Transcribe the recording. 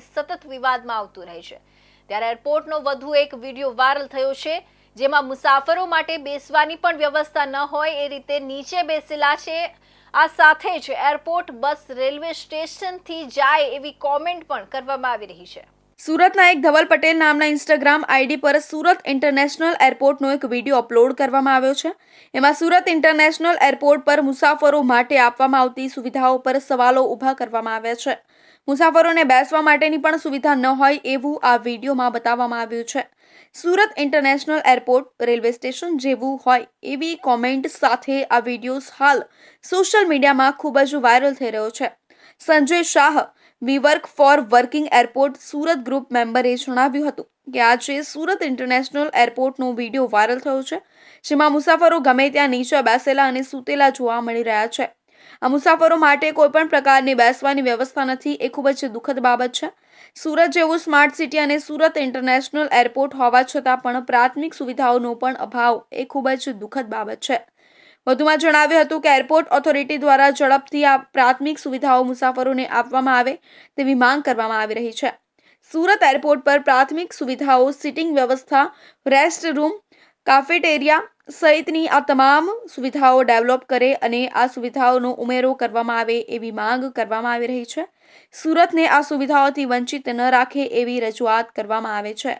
સતત વિવાદમાં આવતું રહે છે. ત્યારે એરપોર્ટનો વધુ એક વીડિયો વાયરલ થયો છે, જેમાં મુસાફરો માટે બેસવાની પણ વ્યવસ્થા ન હોય એ રીતે નીચે બેસેલા છે. આ સાથે જ એરપોર્ટ બસ રેલવે સ્ટેશનથી જાય એવી કોમેન્ટ પણ કરવામાં આવી રહી છે. સુરતના એક ધવલ પટેલ નામના ઇન્સ્ટાગ્રામ આઈડી પર સુરત ઇન્ટરનેશનલ એરપોર્ટનો એક વીડિયો અપલોડ કરવામાં આવ્યો છે. એમાં સુરત ઇન્ટરનેશનલ એરપોર્ટ પર મુસાફરો માટે આપવામાં આવતી સુવિધાઓ પર સવાલો ઊભા કરવામાં આવ્યા છે. મુસાફરોને બેસવા માટેની પણ સુવિધા ન હોય એવું આ વિડીયોમાં બતાવવામાં આવ્યું છે. Surat international airport railway station જેવું હોય એવી કોમેન્ટ સાથે આ વિડીયોઝ હાલ સોશિયલ મીડિયામાં ખૂબ જ વાયરલ થઈ રહ્યો છે. Sanjay Shah, we work for working airport Surat group મેમ્બરે જણાવ્યું હતું કે આજે સુરત ઇન્ટરનેશનલ એરપોર્ટનો વીડિયો વાયરલ થયો છે, જેમાં મુસાફરો ગમે ત્યાં નીચે બેસેલા અને સૂતેલા જોવા મળી રહ્યા છે. આ મુસાફરો માટે કોઈ પણ પ્રકારની બેસવાની વ્યવસ્થા નથી, એ ખૂબ જ દુઃખદ બાબત છે. સુરત જેવું સ્માર્ટ સિટી અને સુરત ઇન્ટરનેશનલ એરપોર્ટ હોવા છતાં પણ પ્રાથમિક સુવિધાઓનો પણ અભાવ, એ ખૂબ જ દુઃખદ બાબત છે. વધુમાં જણાવ્યું હતું કે એરપોર્ટ ઓથોરિટી દ્વારા ઝડપથી આ પ્રાથમિક સુવિધાઓ મુસાફરોને આપવામાં આવે તેવી માંગ કરવામાં આવી રહી છે. સુરત એરપોર્ટ પર પ્રાથમિક સુવિધાઓ, સિટિંગ વ્યવસ્થા, રેસ્ટ રૂમ કાફેટેરિયા સહિતની આ તમામ સુવિધાઓ ડેવલપ કરે અને આ સુવિધાઓનો ઉમેરો કરવામાં આવે એવી માંગ કરવામાં આવી રહી છે. સુરતને આ સુવિધાઓથી વંચિત ન રાખે એવી રજૂઆત કરવામાં આવે છે.